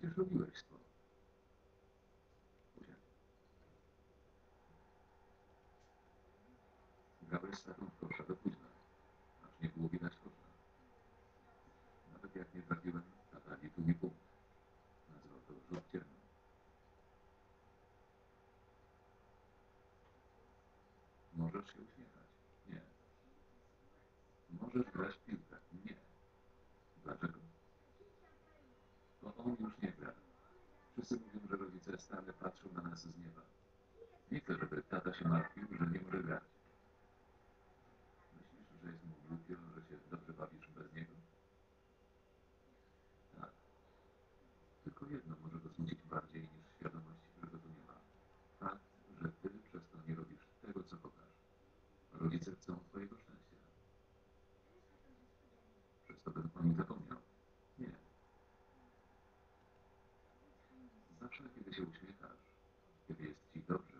Przecież lubiłeś. Grałeś z tatą w kosza do późna, aż nie było widać kosza. Nawet jak nie trafiłem, tata liczył mi punkt. Nazwał to rzut ciemny. Możesz się uśmiechać. Nie. Możesz grać w piłkę. Nie. Dlaczego? To on już nie gra. Wszyscy mówią, że rodzice stale patrzą na nas z nieba. Nie chcę, żeby tata się martwił, że nie może grać. Myślisz, że jest mu głupio, że się dobrze bawisz bez niego? Tak. Tylko jedno może go smucić bardziej niż świadomość, że go tu nie ma. Fakt, że ty przez to nie robisz tego, co kochasz. Rodzice chcą twojego szczęścia. Przez to bym o nim zapomniał. Nie. Zawsze, kiedy się uśmiechasz, kiedy jest ci dobrze,